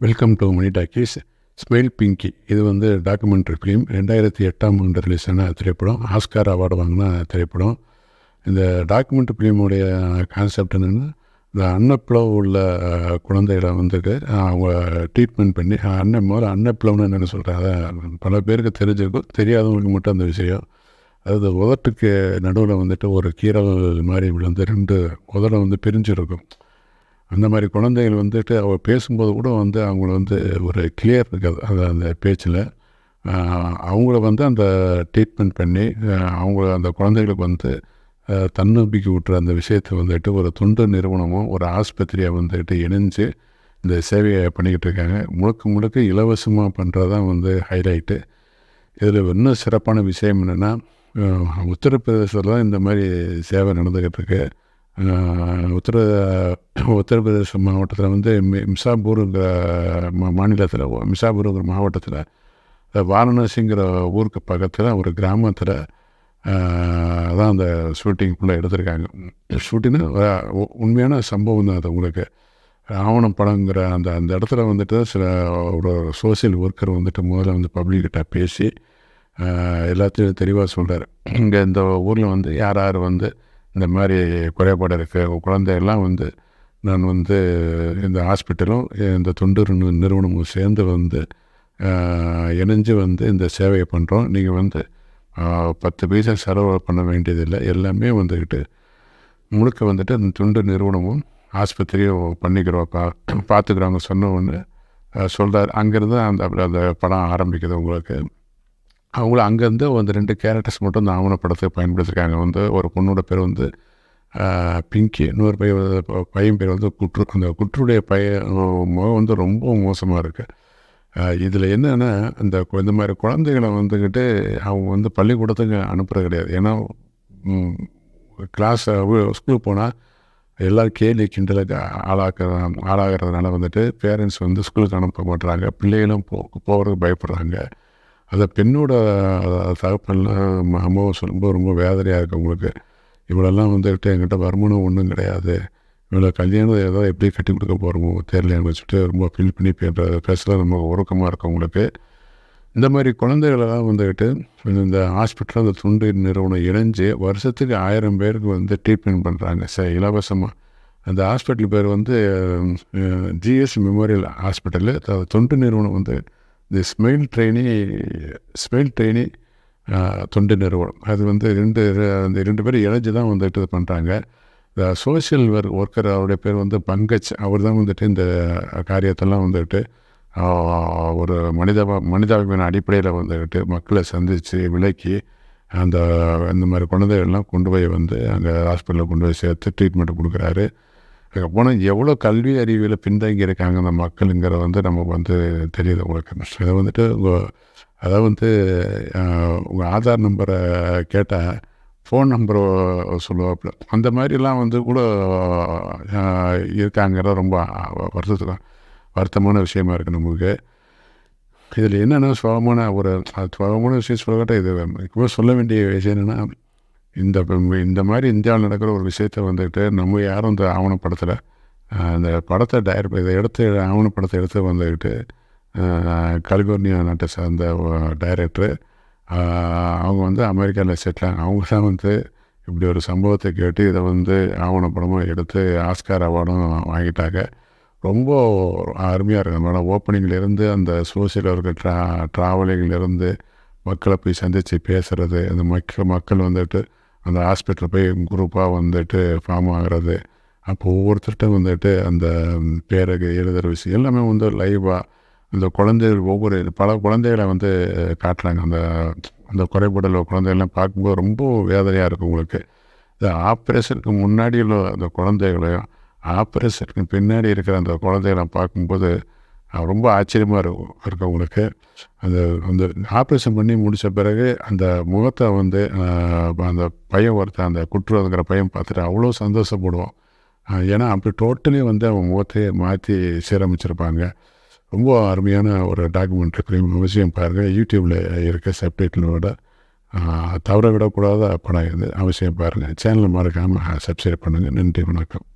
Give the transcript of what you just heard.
Welcome to Mani talkies smile Pinky இது வந்து documentary film ரெண்டாயிரத்தி எட்டாம் ஆண்டு ரிலீஸ் ஆன திரைப்படம். ஆஸ்கார் அவார்டு வாங்கின திரைப்படம். இந்த டாக்குமெண்ட்ரி ஃபிலிமுடைய கான்செப்ட் என்னென்னா இந்த அன்னப்பிளவு உள்ள குழந்தைகளை வந்துட்டு அவங்க ட்ரீட்மெண்ட் பண்ணி அஹ், அன்ன முதல்ல அன்னப்பிளவுன்னு என்னென்னு சொல்கிறாங்க பல பேருக்கு தெரிஞ்சிருக்கும். தெரியாதவங்களுக்கு மட்டும் அந்த விஷயம். அதாவது உதட்டுக்கு நடுவில் வந்துட்டு ஒரு கீரல் மாதிரி விழுந்து ரெண்டு உதட வந்து பிரிஞ்சிருக்கும். அந்த மாதிரி குழந்தைகள் வந்துட்டு அவள் பேசும்போது கூட வந்து அவங்கள வந்து ஒரு கிளியர் இருக்காது. அது அந்த பேச்சில். அவங்கள வந்து அந்த ட்ரீட்மெண்ட் பண்ணி அவங்கள அந்த குழந்தைகளுக்கு வந்து தன்னம்பிக்கை விட்டுற அந்த விஷயத்தை வந்துட்டு ஒரு தொண்டு நிறுவனமும் ஒரு ஆஸ்பத்திரியாக வந்துட்டு இணைஞ்சு இந்த சேவையை பண்ணிக்கிட்டு இருக்காங்க. முழுக்க முழுக்க இலவசமாக பண்ணுறது தான் வந்து ஹைலைட்டு இதில் இன்னும் சிறப்பான விஷயம் என்னென்னா உத்தரப்பிரதேசத்தில் தான் இந்த மாதிரி சேவை நடந்துக்கிட்டு இருக்குது உத்தர உத்தரப்பிரதேச மாவட்டத்தில் வந்து மி- மிசாபூருங்கிற மா மாநிலத்தில் மிசாபூருங்கிற மாவட்டத்தில் வாரணாசிங்கிற ஊருக்கு பக்கத்தில் ஒரு கிராமத்தில் தான் அந்த ஷூட்டிங்குள்ளே எடுத்திருக்காங்க. ஷூட்டிங்னு உண்மையான சம்பவம் தான் அது உங்களுக்கு. ஆவணம் படங்கிற அந்த அந்த இடத்துல வந்துட்டு சில ஒரு சோஷியல் ஒர்க்கர் வந்துட்டு முதல்ல வந்து பப்ளிக்கிட்ட பேசி எல்லாத்தையும் தெளிவாக சொல்கிறார் இங்கே இந்த ஊரில் வந்து யார் யார் வந்து இந்த மாதிரி குறைபாடு இருக்குது குழந்தையெல்லாம் வந்து நான் வந்து இந்த ஹாஸ்பிட்டலும் இந்த தொண்டு நிறுவனமும் சேர்ந்து வந்து இணைஞ்சு வந்து இந்த சேவையை பண்ணுறோம் நீங்கள் வந்து பத்து பைசா செலவு பண்ண வேண்டியதில்லை. எல்லாமே வந்துக்கிட்டு முழுக்க வந்துட்டு அந்த தொண்டு நிறுவனமும் ஆஸ்பத்திரியும் பண்ணிக்கிறோம். பா பார்த்துக்குறவங்க சொன்ன ஒன்று சொல்கிறார் அங்கேருந்து அந்த அந்த படம் ஆரம்பிக்குது உங்களுக்கு. அவங்கள அங்கேருந்து அந்த ரெண்டு கேரக்டர்ஸ் மட்டும் அந்த ஆவணப்படத்தை பயன்படுத்திருக்காங்க. வந்து ஒரு பொண்ணோட பேர் வந்து பிங்கி. இன்னொரு பையன் பையன் பேர் வந்து குற்று அந்த குற்றுடைய பையன் முகம் வந்து ரொம்ப மோசமாக இருக்குது இதில் என்னென்னா இந்த இந்த மாதிரி குழந்தைகளை வந்துக்கிட்டு அவங்க வந்து பள்ளிக்கூடத்துக்கு அனுப்புகிறது கிடையாது. ஏன்னா கிளாஸ் ஸ்கூலுக்கு போனால் எல்லோரும் கேலி கிண்டலுக்கு ஆளாக்குற ஆளாகிறதுனால வந்துட்டு பேரண்ட்ஸ் வந்து ஸ்கூலுக்கு அனுப்ப மாட்டுறாங்க பிள்ளைகளும் போ போகிறதுக்கு பயப்படுறாங்க. அதை பெண்ணோட தகப்பெல்லாம் அம்மாவை சொல்லும்போது ரொம்ப வேதனையாக இருக்குது உங்களுக்கு இவ்வளோலாம் வந்துக்கிட்டு என்கிட்ட வருமானம் ஒன்றும் கிடையாது. இவ்வளோ கல்யாணம் ஏதாவது எப்படி கட்டி கொடுக்க போகிறோமோ தெரியலன்னு வச்சுட்டு ரொம்ப ஃபீல் பண்ணி பேசுகிற பேசல நம்ம உருக்கமாக இருக்கும் உங்களுக்கு இந்த மாதிரி குழந்தைகளெல்லாம் வந்துக்கிட்டு இந்த ஹாஸ்பிட்டல் அந்த துண்டு நிறுவனம் இணைஞ்சு வருஷத்துக்கு ஆயிரம் பேருக்கு வந்து ட்ரீட்மெண்ட் பண்ணுறாங்க ச இலவசமாக அந்த ஹாஸ்பிட்டல் பேர் வந்து ஜிஎஸ் மெமோரியல் ஹாஸ்பிட்டலு தொண்டு நிறுவனம் வந்து the smile train smile train தொண்டு நிறுவனம். அது வந்து ரெண்டு அந்த ரெண்டு பேரும் இணைஞ்சு தான் வந்துட்டு இது பண்ணுறாங்க இந்த சோஷியல் ஒர்க் ஒர்க்கர் அவருடைய பேர் வந்து பங்கஜ். அவர் தான் வந்துட்டு இந்த காரியத்தெல்லாம் வந்துட்டு ஒரு மனிதாபா மனிதாபிமான அடிப்படையில் வந்துக்கிட்டு மக்களை சந்தித்து விலக்கி அந்த இந்த மாதிரி குழந்தைகள்லாம் கொண்டு போய் வந்து அங்கே ஹாஸ்பிட்டலில் கொண்டு போய் சேர்த்து ட்ரீட்மெண்ட் கொடுக்குறாரு. போனால் எவ்வளோ கல்வி அறிவியல் பின்தங்கி இருக்காங்க அந்த மக்களுங்கிறத வந்து நமக்கு வந்து தெரியுது உங்களுக்கு இதை வந்துட்டு உங்கள் அதாவது வந்து உங்கள் ஆதார் நம்பரை கேட்டால் ஃபோன் நம்பர் சொல்லுவாப்புல அந்த மாதிரிலாம் வந்து கூட இருக்காங்கிறத ரொம்ப வருத்தத்தில் வருத்தமான விஷயமா இருக்குது நமக்கு இதில் என்னென்னா சுலபமான ஒரு அது சுலபமான விஷயம் சொல்லக்கட்ட இது இப்போ சொல்ல வேண்டிய விஷயம் என்னென்னா இந்த இந்த மாதிரி இந்தியாவில் நடக்கிற ஒரு விஷயத்த வந்துட்டு நம்ம யாரும் இந்த ஆவணப்படத்தில். அந்த படத்தை டயர் இதை எடுத்து ஆவணப்படத்தை எடுத்து வந்துக்கிட்டு ஆஹ், கலிபோர்னியா நாட்டை சார்ந்த டைரக்டரு அவங்க வந்து அமெரிக்காவில் செட்டில் அவங்க தான் வந்து இப்படி ஒரு சம்பவத்தை கேட்டு இதை வந்து ஆவணப்படமாக எடுத்து ஆஸ்கார் அவார்டும் வாங்கிட்டாங்க. ரொம்ப அருமையாக இருக்குது மேடம் ஓப்பனிங்லேருந்து அந்த சோசியலில் இருக்கிற ட்ரா ட்ராவலிங்லேருந்து மக்களை போய் சந்தித்து பேசுகிறது அந்த மக்கள் மக்கள் வந்துட்டு அந்த ஹாஸ்பிட்டலில் போய் குரூப்பாக வந்துட்டு ஃபார்ம் ஆகிறது. அப்போ ஒவ்வொருத்தர்கிட்ட வந்துட்டு அந்த பேரகு எழுதுகிற விஷயம் எல்லாமே வந்து லைவாக அந்த குழந்தைகள் ஒவ்வொரு பல குழந்தைகளை வந்து காட்டுறாங்க. அந்த அந்த குறைபாடுள்ள குழந்தைகள்லாம் பார்க்கும்போது ரொம்ப வேதனையாக இருக்கும் உங்களுக்கு. இந்த ஆப்ரேஷனுக்கு முன்னாடி உள்ள அந்த குழந்தைகளையும் ஆப்ரேஷனுக்கு பின்னாடி இருக்கிற அந்த குழந்தைகளை பார்க்கும்போது ரொம்ப ஆச்சரியமாக இருக்கும் இருக்கவங்களுக்கு உங்களுக்கு. அந்த அந்த ஆப்ரேஷன் பண்ணி முடித்த பிறகு அந்த முகத்தை வந்து அந்த பையன் ஒருத்தன் அந்த குற்றுவதுங்கிற பையன் பார்த்துட்டு அவ்வளோ சந்தோஷப்படுவோம். ஏன்னா அப்படி டோட்டலி வந்து அவன் முகத்தையே மாற்றி சீரமைச்சிருப்பாங்க. ரொம்ப அருமையான ஒரு டாக்குமெண்ட்ரி ஃபிலிம் அவசியம் பாருங்கள் யூடியூப்பில் இருக்க சப்டைட்டிலோட. தவற விடக்கூடாத படம் இது அவசியம் பாருங்கள் சேனல் மறக்காமல் சப்ஸ்கிரைப் பண்ணுங்கள் நன்றி வணக்கம்.